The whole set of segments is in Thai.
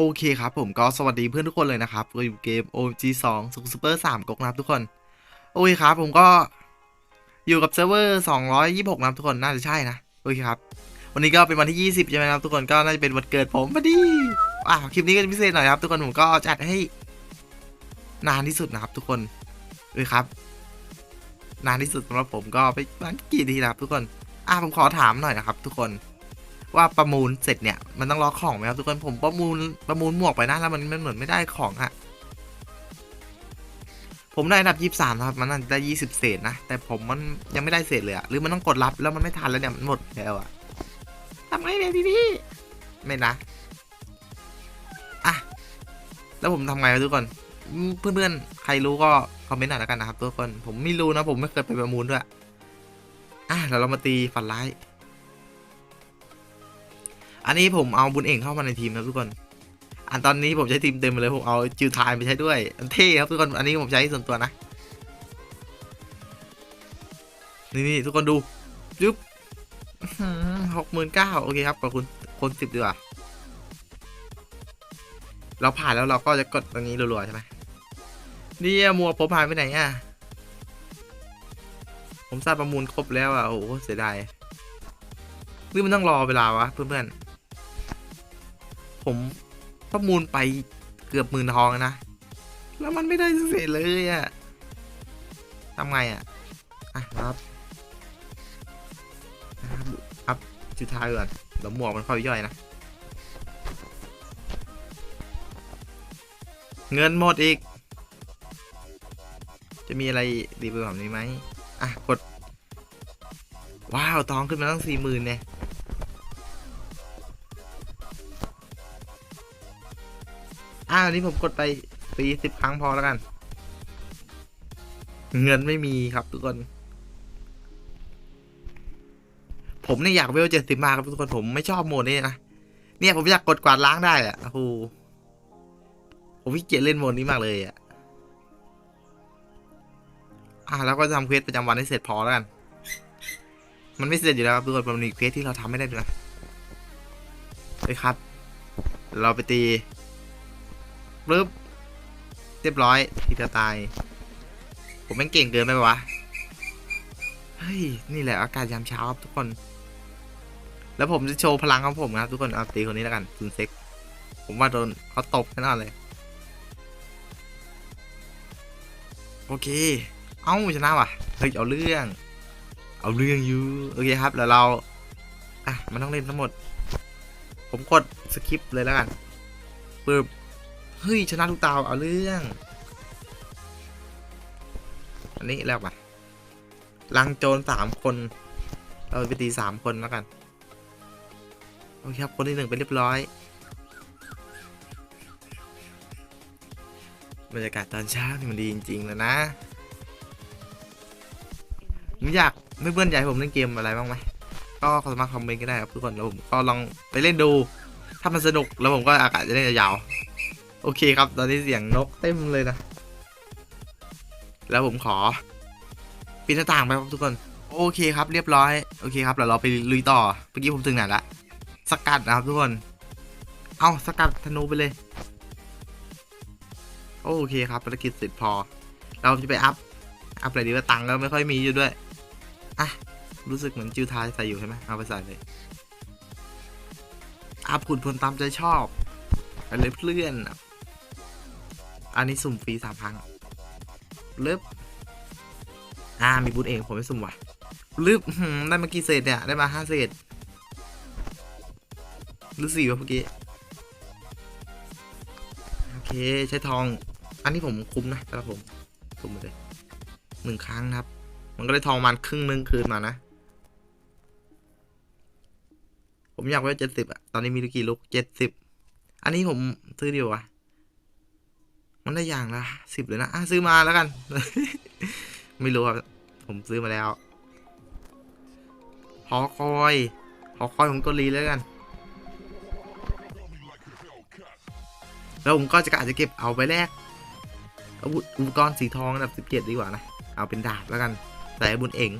โอเคครับผมก็สวัสดีเพื่อนทุกคนเลยนะครับก็อยู่เกม OG 2 Super Super 3กกนะครับทุกคน โอเคครับผมก็อยู่กับเซิร์ฟเวอร์226นับทุกคนน่าจะใช่นะ โอเคครับ วันนี้ก็เป็นวันที่ 20 ใช่ไหมครับทุกคนก็น่าจะเป็นวันเกิดผมพอดีอะคลิปนี้ก็จะพิเศษหน่อยครับ ทุกคนผมก็จัดให้นานที่สุดนะครับ ทุกคนโอเคครับ นานที่สุดสำหรับผมก็ไปประมาณกี่ทีนะครับทุกคนอะผมขอถามหน่อยนะครับ ทุกคน ว่าประมูลเสร็จเนี่ยมันต้องรอของไหมครับทุกคนผมประมูลประมูลหมวกไปนะแล้วมันมันเหมือนไม่ได้ของอะผมได้อันดับยี่สามครับ มันได้ยี่สิบเศษนะ แต่ผมมันยังไม่ได้เศษเลยอะหรือมันต้องกดรับแล้วมันไม่ทันแล้วเนี่ยมันหมดแล้วอะทำไงเนี่ยทีนี้ไม่นะอะแล้วผมทำไงครับทุกคนเพื่อนๆใครรู้ก็คอมเมนต์หน่อยแล้วกันนะครับทุกคนผมไม่รู้นะผมไม่เคยไปประมูลด้วยอะเดี๋ยวเรามาตีฝันร้าย อันนี้ผมเอาบุญเองเข้ามาในทีมนะทุกคน อันตอนนี้ผมใช้ทีมเต็มไปเลยผมเอาจิวทายไปใช้ด้วย อันเท่ครับทุกคน อันนี้ผมใช้ส่วนตัวนะ นี่นี่ทุกคนดูยุบหกหมื่นเก้าโอเคครับขอบคุณคนสิบดีกว่า เราผ่านแล้วเราก็จะกดตรงนี้รัวๆใช่ไหมนี่มัวผมหายไปไหนอะ ผมทราบประมูลครบแล้วอะ โอ้โหเสียดายหรือมันต้องรอเวลาวะเพื่อนๆ ผมประมูลไปเกือบหมื่นทองนะ แล้วมันไม่ได้เสร็จเลยอะทำไงอะอะครับอัพจุดท้ายก่อนเดี๋ยวหมวกมันค่อยย่อยนะ เงินหมดอีก จะมีอะไรดีไปกว่านี้ไหมอะ กด ว้าว ทองขึ้นมาตั้งสี่หมื่นเนี่ยาอันนี้ผมกดไปปีสิบครั้งพอแล้วกัน เงินไม่มีครับทุกคน ผมเนี่ยอยากเวลเจ็ดสิบมากครับทุกคนผมไม่ชอบโหมดนี้นะ เนี่ยผมอยากกดกวาดล้างได้อะโอ้โหผมขี้เกียจเล่นโหมดนี้มากเลยอะอ่าแล้วก็ทำเควสประจำวันให้เสร็จพอแล้วกัน มันไม่เสร็จอยู่แล้วครับทุกคนมันมีเควสที่เราทำไม่ได้ด้วยนะไปครับ เราไปตี ปึ๊บเรียบร้อยทีจะตาย ผมแม่งเก่งเกินไปปะวะ เฮ้ย นี่แหละอากาศยามเช้าครับทุกคน แล้วผมจะโชว์พลังของผมนะครับทุกคนเอาตีคนนี้แล้วกันซุนเซ็ก ผมว่าโดนเขาตบแน่นอนเลย โอเค เอ้าชนะว่ะ เฮ้ย เอาเรื่อง เอาเรื่องอยู่ โอเคครับ แล้วเรา อะ มันต้องเล่นทั้งหมด ผมกดสคิปเลยแล้วกันปึ๊บ เฮ้ย ชนะทุกตาเอาเรื่อง อันนี้แล้วปะลังโจรสามคน เราไปตีสามคนแล้วกัน โอเคครับ คนที่หนึ่งไปเรียบร้อย บรรยากาศตอนเช้านี่มันดีจริงๆเลยนะผมอยากไม่เพื่อนให้ผมเล่นเกมอะไรบ้างไหม ก็สามารถคอมเมนต์ก็ได้ครับทุกคนแล้วผมก็ลองไปเล่นดู ถ้ามันสนุกแล้วผมก็อากาศจะเล่นยาวๆ โอเคครับ ตอนนี้เสียงนกเต็มเลยนะ แล้วผมขอปิดหน้าต่างไปครับทุกคน โอเคครับ เรียบร้อย โอเคครับเดี๋ยวเราไปลุยต่อ เมื่อกี้ผมถึงไหนละ สกัดนะครับทุกคน เอาสกัดธนูไปเลย โอเคครับภารกิจเสร็จพอ เราจะไปอัพ อัพอะไรดีว่าตังค์ก็ไม่ค่อยมีอยู่ด้วย อะ รู้สึกเหมือนจิวทายใส่อยู่ใช่ไหมเอาไปใส่เลย อัพขุนพลตามใจชอบไปเลยเพื่อน อันนี้สุ่มฟรีสามครั้งเลิฟอ่ามีบูธเองผมไม่สุ่มว่ะลึบหืมได้มากี่เศษเนี่ย ได้มาห้าเศษหรือสี่วะเมื่อกี้ โอเค ใช้ทอง อันนี้ผมคุ้มนะสำหรับผมสุ่มเลยหนึ่งครั้งครับ มันก็ได้ทองมันครึ่งหนึงคืนมานะ ผมอยากไว้เจ็ดสิบอะตอนนี้มีกี่ลูกเจ็ดสิบ อันนี้ผมซื้อดีกว่า มันได้อย่างละสิบเลยนะอะซื้อมาแล้วกัน ไม่รู้ครับผมซื้อมาแล้วหอคอยหอคอยผมก็รีแล้วกัน แล้วผมก็จะอาจจะเก็บเอาไปแลกอาวุธอุปกรณ์สีทองอันดับสิบเจ็ดดีกว่านะ เอาเป็นดาบแล้วกัน แต่บุญเอง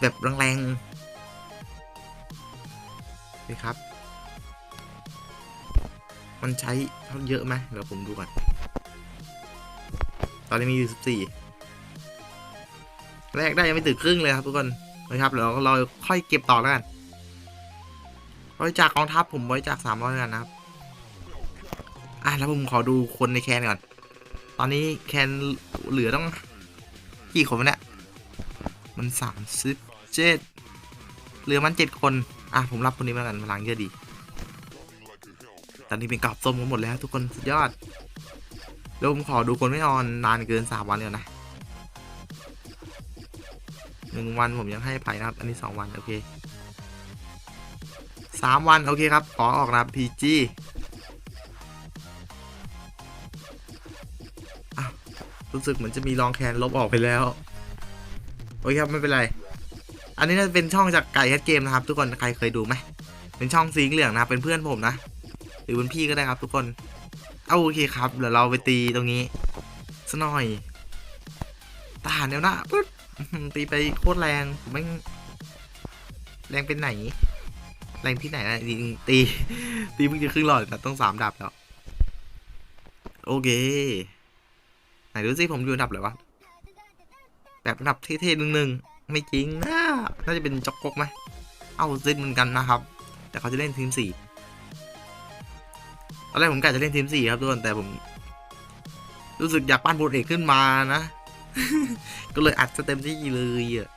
แบบแรงๆนี่ครับ มันใช้เยอะไหมเดี๋ยวผมดูก่อน ตอนนี้มีอยู่สิบสี่แรกได้ยังไม่ถึงครึ่งเลยครับทุกคนนะครับเดี๋ยวเราค่อยเก็บต่อแล้วกันบริจาคกองทัพผมบริจาคสามร้อยกันนะครับ อะแล้วผมขอดูคนในแคนก่อน ตอนนี้แคนเหลือต้องกี่คนวะเนี่ย มันสามสิบเจ็ดเหลือมันเจ็ดคน อะผมรับคนนี้มาแล้วกันพลังเยอะดี ตอนนี้เป็นกรอบส้มกันหมดแล้วทุกคนสุดยอด เดี๋ยวผมขอดูคนไม่นอนนานเกินสามวันเลยนะหนึ่งวันผมยังให้ไผ่นะครับ อันนี้สองวันโอเคสามวันโอเคครับ ขอออกนะครับพีจีรู้สึกเหมือนจะมีรองแคนลบออกไปแล้ว โอเคครับไม่เป็นไร อันนี้น่าจะเป็นช่องจากไก่แคทเกมนะครับ ทุกคนใครเคยดูไหมเป็นช่องสีเหลืองนะครับเป็นเพื่อนผมนะ หรือเป็นพี่ก็ได้ครับทุกคน เอาโอเคครับเดี๋ยวเราไปตีตรงนี้สหน่อยทหารแนวหน้าปึ๊ดตีไปโคตรแรงผมไม่แรงเป็นไหน แรงที่ไหนนะตีตีตีเพิ่งจะครึ่งหลอดแต่ต้องสามดับแล้วโอเคไหนดูสิผมอยู่อันดับอะไรวะแบบอันดับเท่ๆหนึ่งหนึ่งๆไม่จริงนะน่าจะเป็นจ็อกกกไหมเอาซิดเหมือนกันนะครับ แต่เขาจะเล่นทีมสี่ ตอนแรกผมกะจะเล่นทีมสี่ครับทุกคนแต่ผม รู้สึกอยากปั้นบทเอกขึ้นมานะ ก็เลยอัดเต็มที่เลยอะ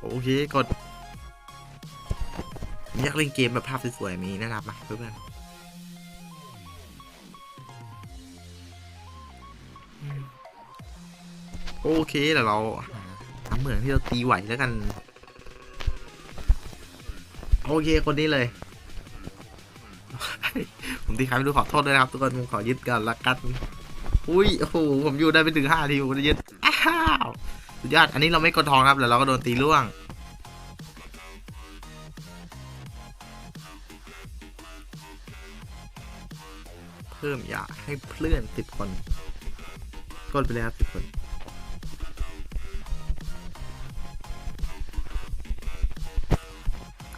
โอเคกดอยากเล่นเกมแบบภาพสวยๆมีแนะนำมาเพื่อนโอเคเดี๋ยวเราหาทำเหมือนที่เราตีไหวแล้วกัน โอเคคนนี้เลย ผมตีใครไม่รู้ขอโทษด้วยนะครับ ทุกคนผมขอยึดก่อนละกัน อุ้ยโอ้โหผมอยู่ได้ไปถึงห้าทีผมจะยึดอ้าวสุดยอดอันนี้เราไม่กดทองครับแล้วเราก็โดนตีล่วงเพิ่มอยากให้เพื่อนสิบคน กดไปเลยครับสิบคน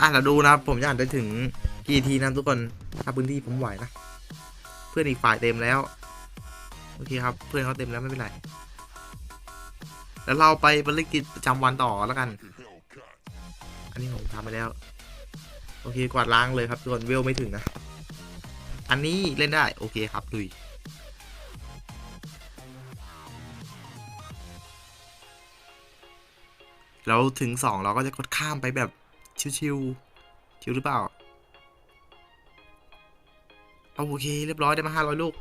อะเราดูนะครับผมจะอ่านได้ถึงกี่ทีนะทุกคนถ้าพื้นที่ผมไหวนะเพื่อนอีกฝ่ายเต็มแล้วโอเคครับ เพื่อนเขาเต็มแล้วไม่เป็นไรแล้วเราไปภารกิจประจำวันต่อแล้วกัน อันนี้ผมทำไปแล้ว โอเคกวาดล้างเลยครับทุกคนเวลไม่ถึงนะ อันนี้เล่นได้โอเคครับลุยเราถึงสองเราก็จะกดข้ามไปแบบ ชิวๆชิวหรือเปล่า เอาโอเค เรียบร้อยได้มาห้าร้อยลูก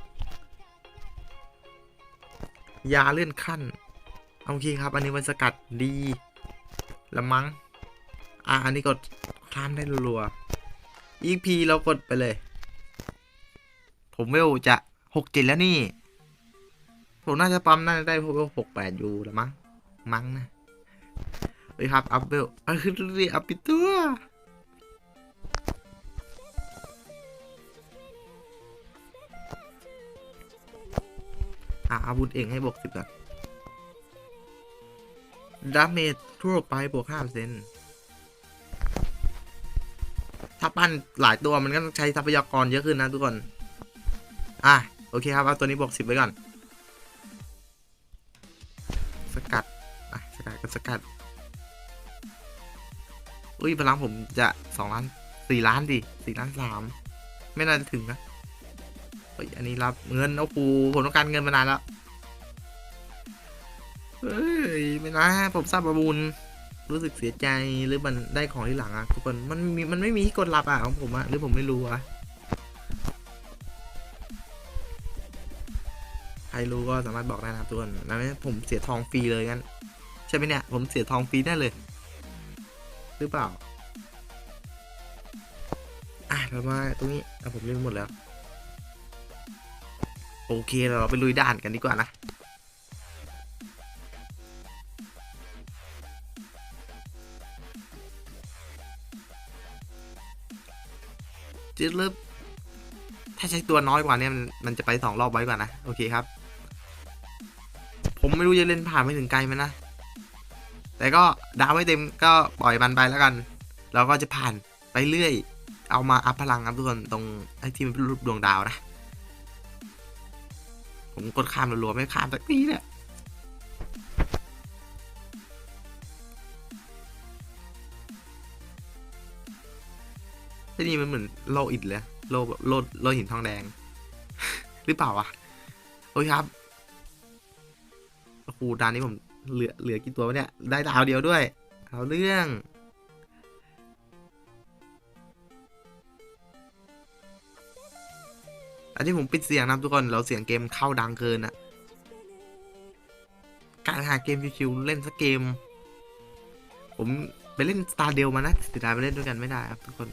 ยาเลื่อนขั้น เอาโอเคครับ อันนี้มันสกัดดีละมั้ง อะ อันนี้กดข้ามได้รัวๆ EP เรากดไปเลย ผมเวลจะหกเจ็ดแล้วนี่ ผมน่าจะปั๊มน่าจะได้พวกหกแปดอยู่ละมั้ง มั้งนะ เฮ้ยครับอัพเวลเออคือเรียอัพปิตัวอะอาวุธเองให้บวกสิบก่อนดาเมจทั่วไปบวกห้าเปอร์เซ็นต์ถ้าปั้นหลายตัวมันก็ต้องใช้ทรัพยากรเยอะขึ้นนะทุกคน อะ โอเคครับ เอาตัวนี้บวกสิบไว้ก่อน สกัด อะ สกัดก็สกัด อุ้ยพลังผมจะสองล้านสี่ล้านดิสี่ล้านสามไม่น่าจะถึงนะเฮ้ยอันนี้รับเงินโอ้โหผมต้องการเงินมานานแล้วเฮ้ยไม่นะผมทราบประมูลรู้สึกเสียใจหรือมันได้ของที่หลังอะทุกคนมันมีมันไม่มีที่กดรับอะของผมอะหรือผมไม่รู้อะใครรู้ก็สามารถบอกได้นะครับทุกคนนะผมเสียทองฟรีเลยงั้นใช่ไหมเนี่ยผมเสียทองฟรีแน่เลย หรือเปล่า อะเรามาตรงนี้อะผมเล่นหมดแล้ว โอเคเราไปลุยด่านกันดีกว่านะจืดลึบถ้าใช้ตัวน้อยกว่านี้มันมันจะไปสองรอบไว้กว่านะ โอเคครับ ผมไม่รู้จะเล่นผ่านไปถึงไกลไหมนะ แต่ก็ดาวไม่เต็มก็ปล่อยมันไปแล้วกัน เราก็จะผ่านไปเรื่อย เอามาอัพพลังครับทุกคนตรงไอ้ที่มันเป็นรูปดวงดาวนะ ผมกดข้ามรัวๆไม่ข้ามสักทีเนี่ยที่นี่มันเหมือนโลอิดเลยโลแบบโลโลหินทองแดง หรือเปล่าวะ โอ้ยครับโอ้โหดานนี้ผม เหลือเหลือกี่ตัววะเนี่ย ได้ดาวเดียวด้วย เอาเรื่อง อันที่ผมปิดเสียงนะทุกคน เราเสียงเกมเข้าดังเกินอะการหาเกมชิวๆเล่นสักเกม ผมไปเล่นสตาร์เดลมานะเสียดายไปเล่นด้วยกันไม่ได้ครับทุกคน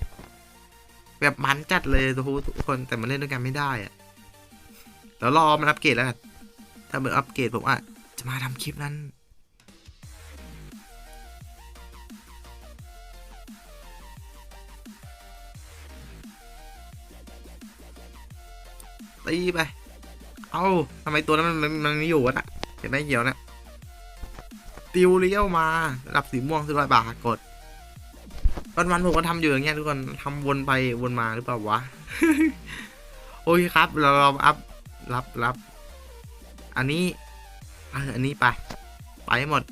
แบบมันจัดเลยทุกคนแต่มันเล่นด้วยกันไม่ได้อะแล้วรอมันอัปเกรดแล้วกันถ้ามันอัปเกรดผมอะจะมาทำคลิปนั้น ตีไป เอาทำไมตัวนั้นมันมันไม่อยู่วะน่ะเห็นไหมเหี่ยวนะติวเลี้ยวมาระดับสีม่วงสิบร้อยบาทกดวันวันผมก็ทำอยู่อย่างเงี้ยทุกคนทำวนไปวนมาหรือเปล่าวะโอเคครับเราเราอัพรับรับ อันนี้อออันนี้ไป ไปหมด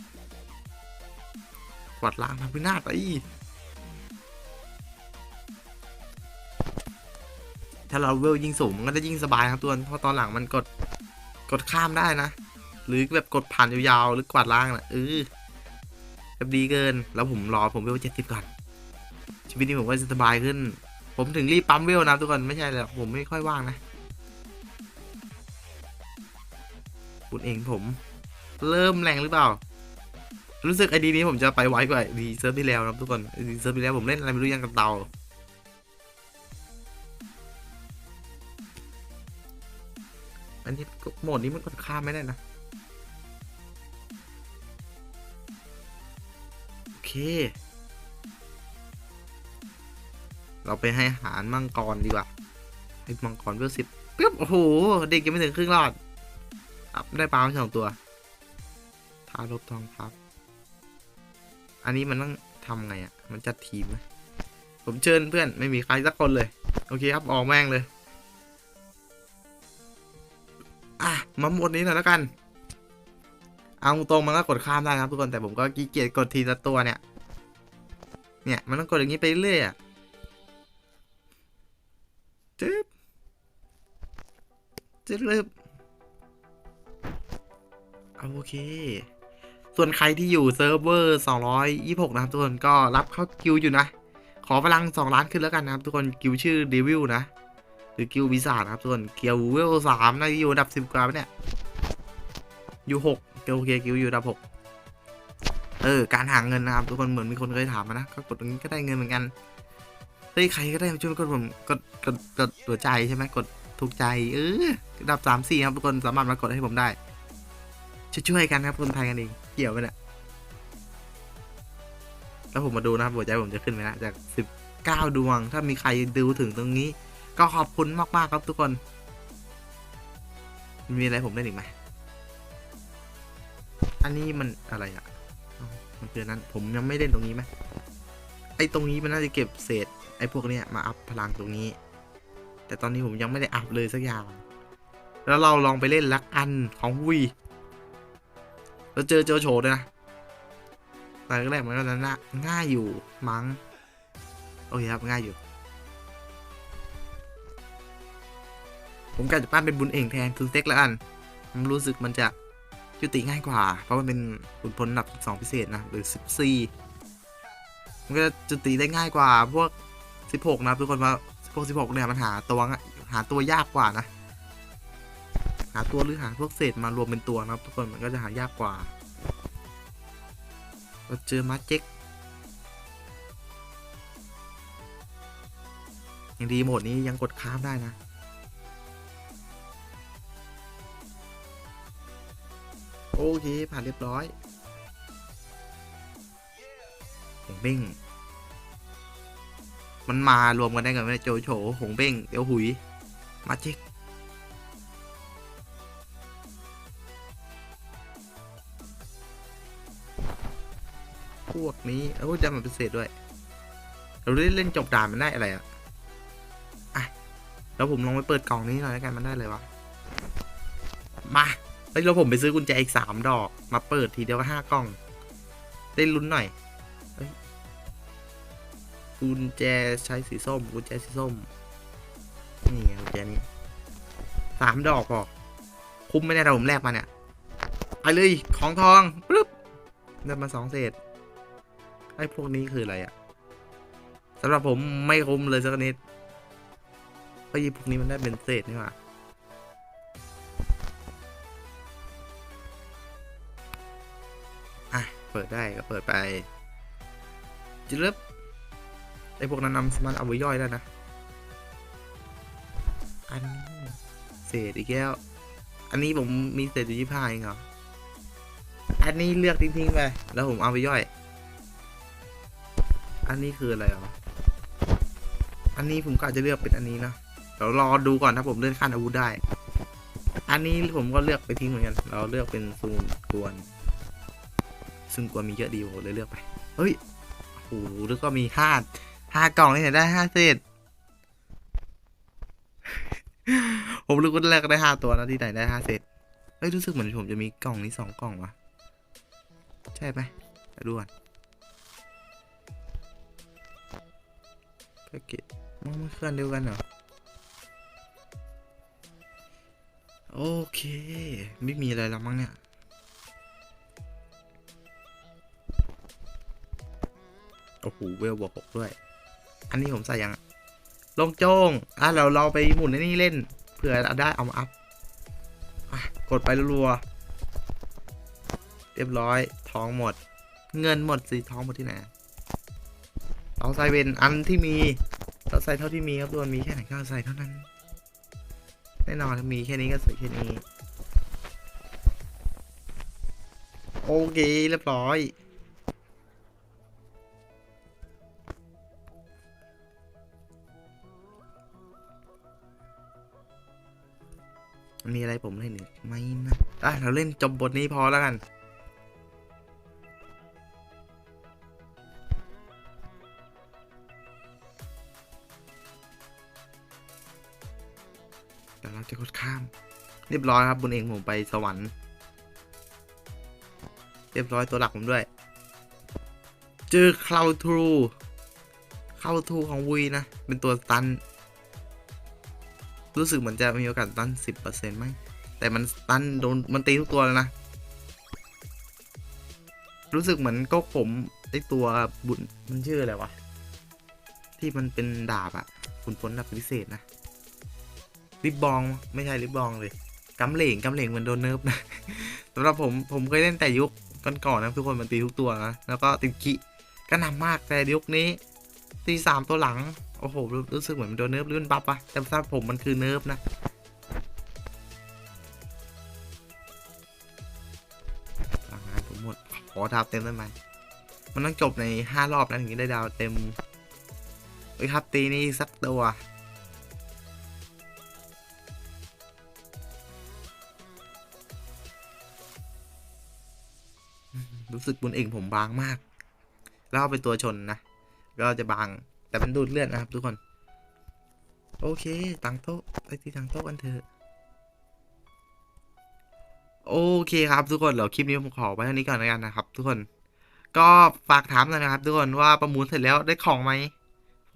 กวดล้างทำพินาศไป ถ้าเราเวลยิ่งสูงมันก็จะยิ่งสบายครับตัวเพราะตอนหลังมันกดกดข้ามได้นะ หรือแบบกดผ่านยาวๆหรือกวาดล้างนะเออแบบดีเกิน แล้วผมรอผมเวลเจ็ดสิบก่อน ชีวิตนี้ผมก็จะสบายขึ้น ผมถึงรีบปั๊มเวลนะทุกคนไม่ใช่เลยผมไม่ค่อยว่างนะบุญเองผม เริ่มแรงหรือเปล่า รู้สึกไอดีนี้ผมจะไปไวกว่าดีเซิร์ฟที่แล้วนะทุกคนดีเซิร์ฟที่แล้วผมเล่นอะไรไม่รู้ยังกับเตา อันนี้โหมดนี้มันกดข้ามไม่ได้นะ โอเค เราไปให้อาหารมังกรดีกว่า ให้มังกรเวลสิบปึ๊บโอ้โห เด็กยังไม่ถึงครึ่งรอดอัพได้ปลามสองตัวท้าลบทองครับ อันนี้มันต้องทำไงอะ่ะ มันจัดทีมไหมผมเชิญเพื่อนไม่มีใครสักคนเลย โอเคครับ ออกแม่งเลย มาหมดนี้หน่อยแล้วกัน เอาตรงมันก็กดข้ามได้นะครับทุกคนแต่ผมก็ขี้เกียจกดทีละตัวเนี่ย เนี่ยมันต้องกดอย่างนี้ไปเรื่อยอะจึ๊บจึ๊บเลยอาโอเค ส่วนใครที่อยู่เซิร์ฟเวอร์ 226 นะครับทุกคนก็รับเข้ากิวอยู่นะ ขอพลัง 2 ล้านขึ้นแล้วกันนะครับทุกคนกิวชื่อเดวิลนะ หรือกิววิสานครับทุกคนเกียวเวลสามนะอยู่อันดับสิบกว่าปะเนี่ยอยู่หกเกียวโอเคกิวอยู่อันดับหกเออการหาเงินนะครับทุกคนเหมือนมีคนเคยถามมานะก็กดตรงนี้ก็ได้เงินเหมือนกันเฮ้ยใครก็ได้มาช่วยกดผมกดกดกดตัวใจใช่ไหมกดถูกใจเออดับสามสี่ครับทุกคนสามารถมากดให้ผมได้ช่วยกันครับคนไทยกันเองเกี่ยวไปเนี่ยแล้วผมมาดูนะครับหัวใจผมจะขึ้นไหมนะจากสิบเก้าดวง ถ้ามีใครดูถึงตรงนี้ ก็ขอบคุณมากๆครับทุกคน มีอะไรผมเล่นอีกไหม อันนี้มันอะไรอะมันคือนั้น ผมยังไม่เล่นตรงนี้ไหมไอ้ตรงนี้มันน่าจะเก็บเศษ ไอ้พวกเนี้ยมาอัพพลังตรงนี้ แต่ตอนนี้ผมยังไม่ได้อัพเลยสักอย่าง แล้วเราลองไปเล่นลักอันของวีแล้วเจอเจอโฉดนะแต่แรกมันก็น่าง่ายอยู่มั้ง โอเคครับง่ายอยู่ ผมกะจะปั้นเป็นบุญเองแทนคือเซ็กแล้วกันผมรู้สึกมันจะยุติง่ายกว่า เพราะมันเป็นขุนพลระดับสองพิเศษนะหรือสิบสี่มันก็จะจุติได้ง่ายกว่า พวกสิบหกนะทุกคนว่าพวกสิบหกเนี่ยมันหาตัวหาตัวยากกว่านะ หาตัวหรือหาพวกเศษมารวมเป็นตัวนะครับ ทุกคนมันก็จะหายากกว่าเราเจอมาเจ็กยังดีโหมดนี้ยังกดข้ามได้นะ โอเคผ่านเรียบร้อยหงเบ้งมันมารวมกันได้กันไหมโจโฉหงเบ้งเดี๋ยวหุย มาเจ็กพวกนี้เอ้าจะมาเป็นเศษด้วย เราได้เล่นจบด่านมันได้อะไรอะแล้วผมลองไปเปิดกล่องนี้หน่อยแล้วกันมันได้เลยวะ มา แล้วผมไปซื้อกุญแจอีกสามดอก มาเปิดทีเดียวก็ห้ากล่อง ได้ลุ้นหน่อยกุญแจใช้สีส้มกุญแจสีส้ม นี่กุญแจนี้สามดอกพอคุ้มไม่ได้แต่ผมแลกมาเนี่ยไปเลยของทองปึ๊บได้มาสองเศษไอ้พวกนี้คืออะไรอะสำหรับผมไม่คุ้มเลยสักนิดเพราะยีพวกนี้มันได้เป็นเศษนี่หว่า เปิดได้ก็เปิดไปจิลึบไอพวกนั้นนำสามารถเอาไว้ย่อยได้นะ อันเศษอีกแล้ว อันนี้ผมมีเศษอยู่ยี่ห้าเองเหรอ อันนี้เลือกทิ้งๆไป แล้วผมเอาไปย่อย อันนี้คืออะไรอะอันนี้ผมก็อาจจะเลือกเป็นอันนี้นะเดี๋ยวรอดูก่อนถ้าผมเลื่อนขั้นอาวุธได้ อันนี้ผมก็เลือกไปทิ้งเหมือนกัน เราเลือกเป็นซูนกวน ซึ่งกวมีเยอะดีผมเลยเลือกไป เฮ้ยโอ้โหแล้วก็มีห้าห้ากล่องนี่ไหนได้ห้าเศษผมรู้ว่าแรกก็ได้ห้าตัวนะที่ไหนได้ห้าเศษเฮ้ยรู้สึกเหมือนผมจะมีกล่องนี้สองกล่องวะใช่ไหมดูก่อนแพ็กเกจมันมันเคลื่อนเดียวกันเหรอโอเค ไม่มีอะไรแล้วมั้งเนี่ย โอ้โหเวลบวกหกด้วย อันนี้ผมใส่ยังลงโจงอะเราเราไปหมุนในนี่เล่นเผื่อได้เอามาอัพกดไปรัวๆเรียบร้อยทองหมด เงินหมดสิทองหมดที่ไหนเราใส่เป็นอันที่มีเราใส่เท่าที่มีครับตัวนมีแค่ไหนก็ใส่เท่านั้น แน่นอนถ้ามีแค่นี้ก็ใส่แค่นี้ โอเคเรียบร้อย มีอะไรผมเล่นอีกไหมนะอะเราเล่นจบบทนี้พอแล้วกันเดี๋ยวเราจะกดข้าม เรียบร้อยครับบุญเองผมไปสวรรค์ เรียบร้อยตัวหลักผมด้วย เจอคลาวทรูคลาวทรูของวีนะ เป็นตัวตัน รู้สึกเหมือนจะมีโอกาสตันสิบเปอร์เซ็นต์มั้งแต่มันตันโดนมันตีทุกตัวเลยนะ รู้สึกเหมือนก็ผมไอตัวบุญมันชื่ออะไรวะ ที่มันเป็นดาบอะขุนพลดาบพิเศษนะริบบองไม่ใช่ริบบองเลยกำเหล่งกำเหล่งมันโดนเนิร์ฟนะสำหรับผมผมเคยเล่นแต่ยุคก่อนๆนะทุกคนมันตีทุกตัวนะแล้วก็ติดกิก็นำมากแต่ยุคนี้ตีสามตัวหลัง โอ้โหรู้รู้สึกเหมือนโดนเนิร์ฟหรือมันบัฟอะแต่สำหรับผมมันคือเนิร์ฟนะพลังงานผมหมด ขอดาวเต็มได้ไหม มันต้องจบในห้ารอบนะถึงได้ดาวเต็มเฮ้ยครับตีนี่สักตัวรู้สึกบุญเองผมบางมาก แล้วเอาเป็นตัวชนนะ ก็จะบาง แต่มันดูดเลือดนะครับทุกคน โอเคตังโต๊ะไปที่ตังโต๊ะกันเถอะโอเคครับทุกคนเดี๋ยวคลิปนี้ผมขอไว้เท่านี้ก่อนแล้วกันนะครับ ทุกคนก็ฝากถามหน่อยนะครับ ทุกคนว่าประมูลเสร็จแล้วได้ของไหม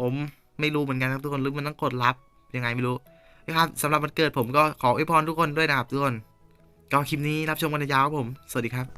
ผมไม่รู้เหมือนกันครับทุกคนหรือมันต้องกดรับยังไงไม่รู้นะครับสำหรับวันเกิดผมก็ขออวยพรทุกคนด้วยนะครับทุกคนก็คลิปนี้รับชมกันยาวครับผม สวัสดีครับ